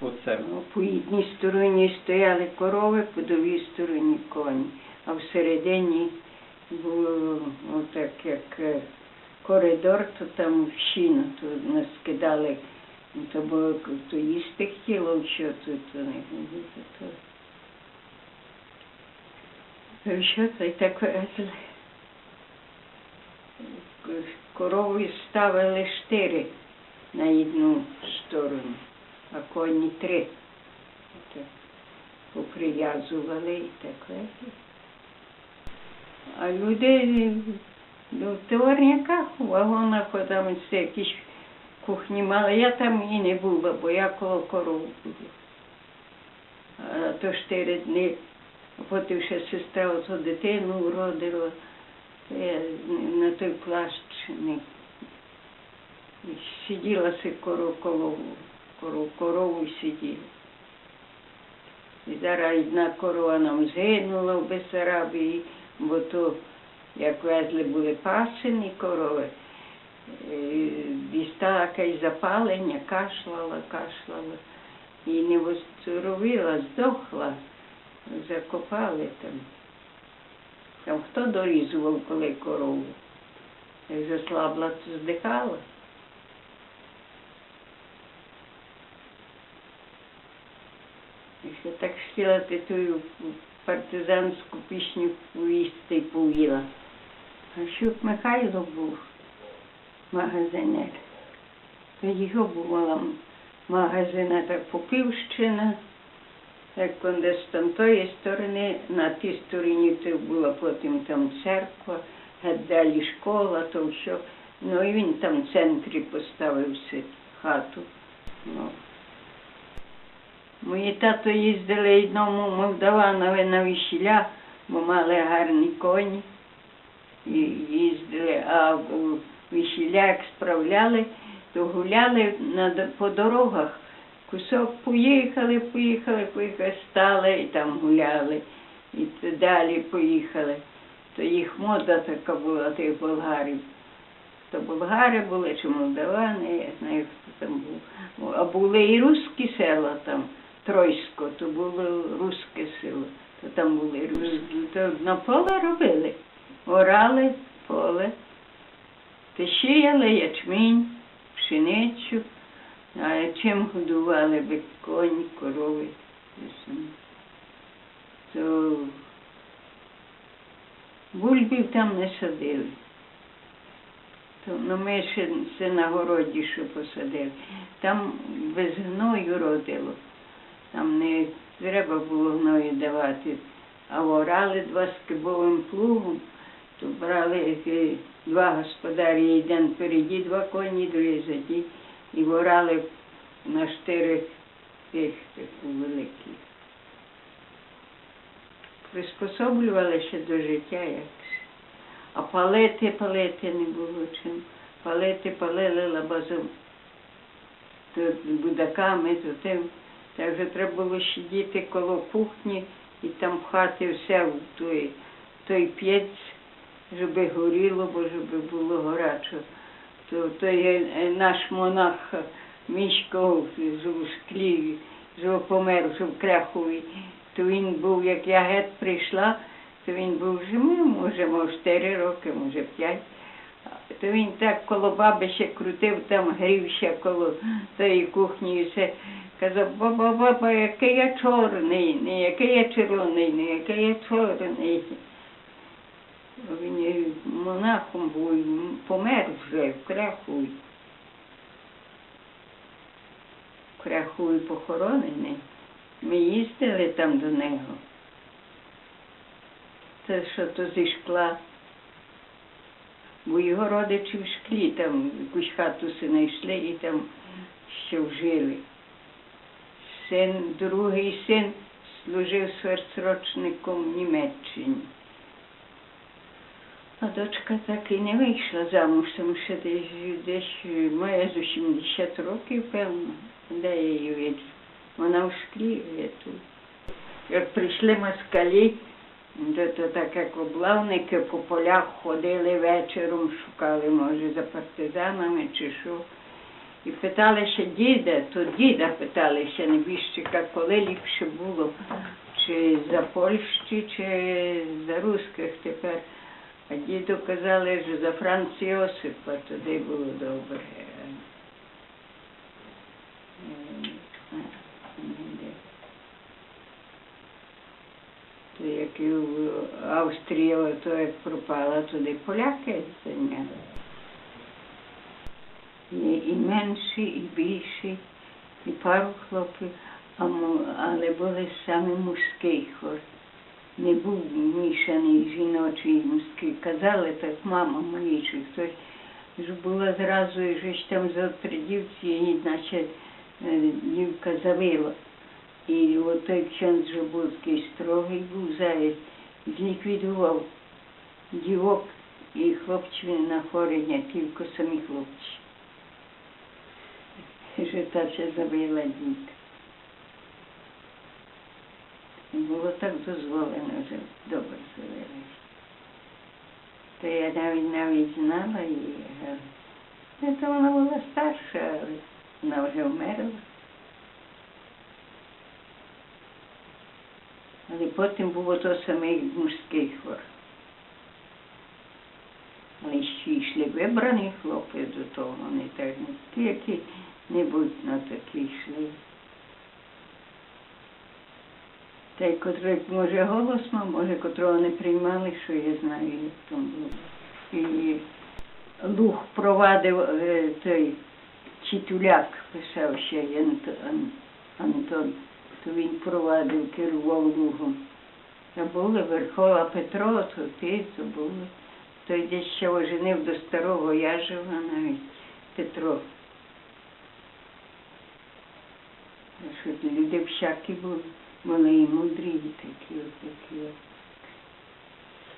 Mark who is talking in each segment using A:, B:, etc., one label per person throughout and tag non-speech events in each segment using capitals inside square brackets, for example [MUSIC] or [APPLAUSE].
A: Оце.
B: Ну, По одній стороні стояли корови, по другій стороні коні, а всередині було отак як е, коридор, то там щіно, то нас кидали, ну, то було то їсти хотіло, що то, то не було. То, що й так везли. Корову ставили штири на одну сторону а коні три. Так, поприв'язували і так. А люди ну, в товарняках, у вагонах, там все якісь кухні мали. Я там і не була, бо я коло коров була. А то чотири дні, потім ще сестра ото дитину уродила. Я на той плащ не сиділа си коро коло корову, корову сиділа. І зараз одна корова нам згинула в Бесарабії, бо то, як везли були пасені корови, е, дістала якесь запалення, кашляла, кашляла. І не воздоровила, здохла, закопали там. Там хто дорізував коли корову? Як заслабла, то здихала. І ще так хотіла ти ту партизанську пісню повісти повіла. А Щук Михайло був магазинер. То його була магазина так Попівщина, як он десь там тої сторони, на тій стороні це була потім там церква, далі школа, то що. Ну і він там в центрі поставив си хату. Ну, Мої тато їздили одному Молдаванові на весілля, бо мали гарні коні. І їздили, а у весілля як справляли, то гуляли на, по дорогах. Кусок поїхали, поїхали, поїхали, стали і там гуляли. І далі поїхали. То їх мода така була, тих болгарів. То болгари були чи молдавани, я знаю, хто там був. А були і руські села там. Тройсько, то було руське село, то там були руські. То на поле робили. Орали поле, то сіяли ячмінь, пшеницю, а чим годували би коні, корови. То бульбів там не садили. То, ну, ми ще, ще на городі що посадили. Там без гною родило. Там не треба було гною давати, а орали два скибовим плугом, то брали два господарі, один впереді, два коні, другий ззаді, і орали на чотири тих таку великі. Приспособлювали ще до життя якось. А палити, палити не було чим. Палити, палили лабазом. То будаками, то тим. Так вже треба було сидіти коло кухні і там пхати все в той, той п'єць, щоб горіло, бо щоб було горячо. То той наш монах Мішко в шклі, що помер в Крахові, то він був, як я геть прийшла, то він був живий, може, може, 4 роки, може 5. То він так коло баби ще крутив, там грівся коло тої кухні і все. Казав, баба, баба, який я чорний, не який я червоний, не який я чорний. Він монахом був, помер вже в Крахові. В Крахові похоронений. Ми їздили там до нього. Це що то зі шкла. Бо його родичі в шклі там якусь хату знайшли і там ще жили. Син, другий син служив сверсрочником в Німеччині. А дочка так і не вийшла замуж, тому що десь, десь має з 80 років, певно, де я її виджу. Вона в шклі є тут. Як прийшли москалі, то, то так як облавники по полях ходили вечором, шукали, може, за партизанами чи що. І питалися діда, то діда питалися небіжчика, коли ліпше було, чи за Польщі, чи за русських тепер. А діду казали, що за Франц Йосипа туди було добре. Е, е, ніде. То як і в Австрії, то як пропала, туди поляки зайняли. І менші, і більші, і пару хлопців, але були саме мужський хор. Не був мішаний жіночий і мужський. Казали так, мама мої, чи хтось була зразу, і ж там за три дівці, і наче дівка завила. І от той ксьонд Жабутський строгий був заяць, зліквідував дівок і хлопців на хорення, тільки самі хлопці. Що та ще забила дітка. Було так дозволено вже добре завели. То я навіть навіть знала її. то вона була старша, вона вже вмерла. Але потім було то саме як мужський хор. Але ще йшли вибрані хлопці до того, не так ті, які небудь на такі йшли. Та й котрий, може, голос мав, може, котрого не приймали, що я знаю, як там було. І Лух провадив е, той Читуляк, писав ще Антон, він провадив, керував лугом. Та були Верхова Петро, то ти, то були. Той десь ще оженив до старого Яжева навіть Петро. Що люди всякі були, були і мудрі такі, такі.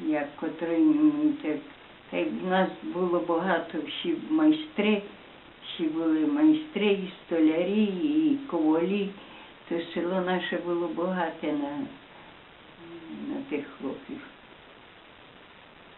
B: Як котрий так. Та й в нас було багато всі майстри, всі були майстри, і столярі, і ковалі. То село наше було багате на, на тих хлопців.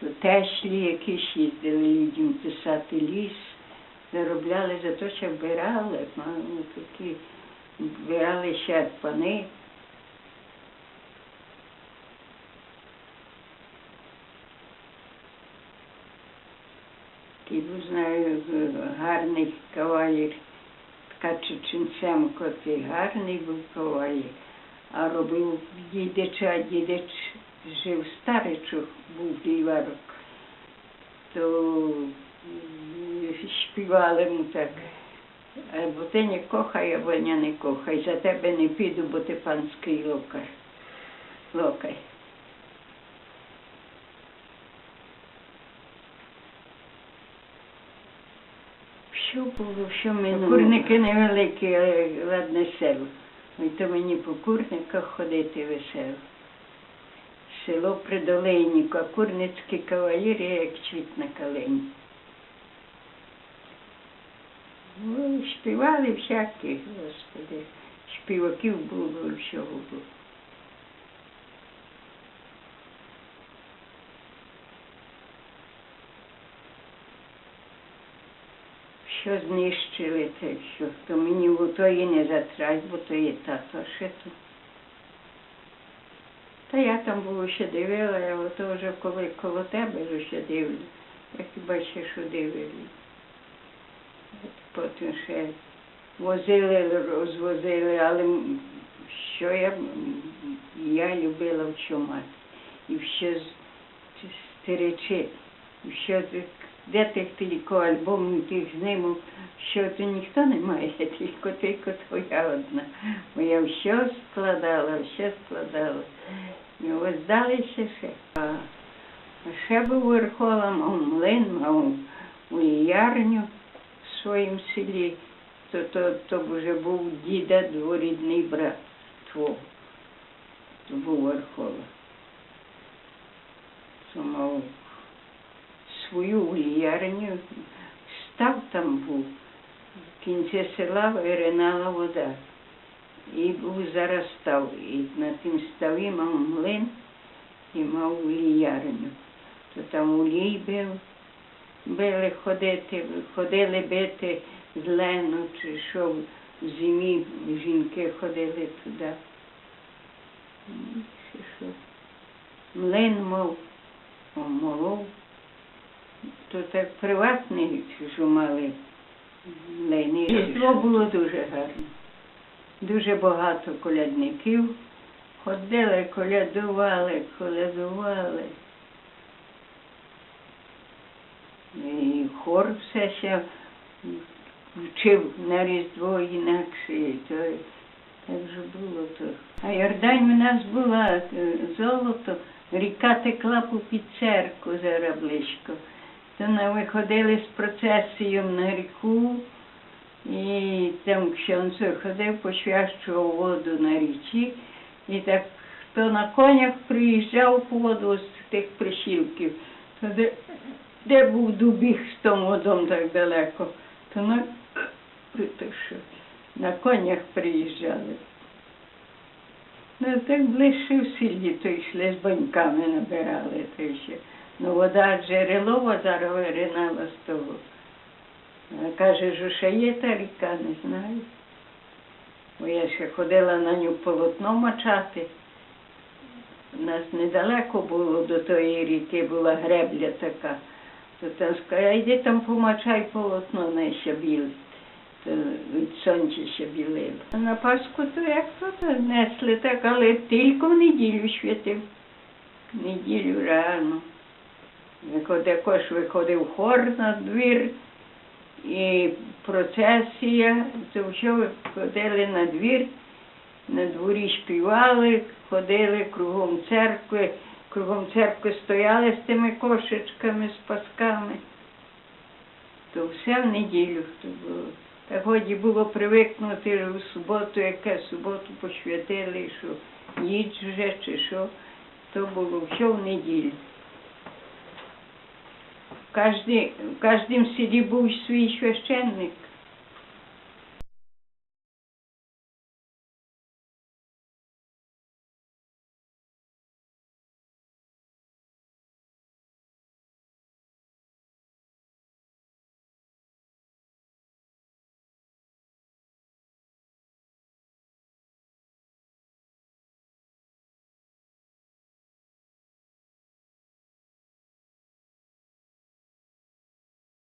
B: То тешлі якісь їздили людям писати ліс, заробляли за те, що вбирали, мали такі, вбирали ще пани. Такий знаю, гарний кавалір, така Чеченцемко, такий гарний був кавалір. А робив дідича, дідич жив старичок, був ліварок. То співали му так. Або ти не кохай, або я не кохай. За тебе не піду, бо ти панський локар. Локай. Що було, що минуло? Курники невеликі, але ладне село. І то мені по курниках ходити весело. Село при Долейніку, а курницькі кавалери, як цвіт на калині. Ну, співали всякі, господи. Співаків було, всього було. Що знищили те, що то мені в тої не затрать, бо то є тато ще то. Та я там було ще дивила, я ото вже коли коло тебе вже ще дивлю. Я хіба ще що дивлю. Потім ще возили, розвозили, але що я, я любила вчомати. І все з- і що ти- де тих тільки альбомів, тих знимок, що то ніхто не має, [LAUGHS] тільки тільки твоя одна. Бо я все складала, все складала. І ось далі ще ще. Був Верхола, мав млин, мав у ярню в своїм селі. То, то, то вже був діда дворідний брат твого. То був Верхола. Мав свою уліярню, став там був, в кінці села виринала вода. І був зараз став. І на тім ставі мав млин і мав уліярню. То там улій бив, били ходити, ходили бити з Лену, чи що в зимі жінки ходили туди. Млин мов, о, молов. То так приватний, що мали. Різдво було дуже гарне. Дуже багато колядників. Ходили, колядували, колядували. І хор все ще вчив на Різдво інакше. і То, так же було то. А Йордань у нас була е, золото, ріка текла по під церкву зараз близько. То ми виходили з процесією на ріку, і там ксьонцю ходив, посвящував воду на річі, і так хто на конях приїжджав по воду з тих прищілків, то де, де був дубіг з тим водом так далеко, то на, то що, на конях приїжджали. Ну, так ближче в селі, то йшли з баньками набирали, то ще. Ну, вода джерелова зараз виринала з того. Каже, що ще є та ріка, не знаю. Бо я ще ходила на нього полотно мачати. У нас недалеко було до тої ріки, була гребля така. То там сказала, йди там помачай полотно, не ще біле. Від сонця ще білило. На Пасху то як то несли так, але тільки в неділю святив. В неділю рано. Також виходив хор на двір і процесія, то все виходили на двір, на дворі співали, ходили кругом церкви, кругом церкви стояли з тими кошечками, з пасками. То все в неділю то було. Та годі було привикнути в суботу, яке суботу посвятили, що їдь вже чи що, то було все в неділю. В кожнім селі був свій священник.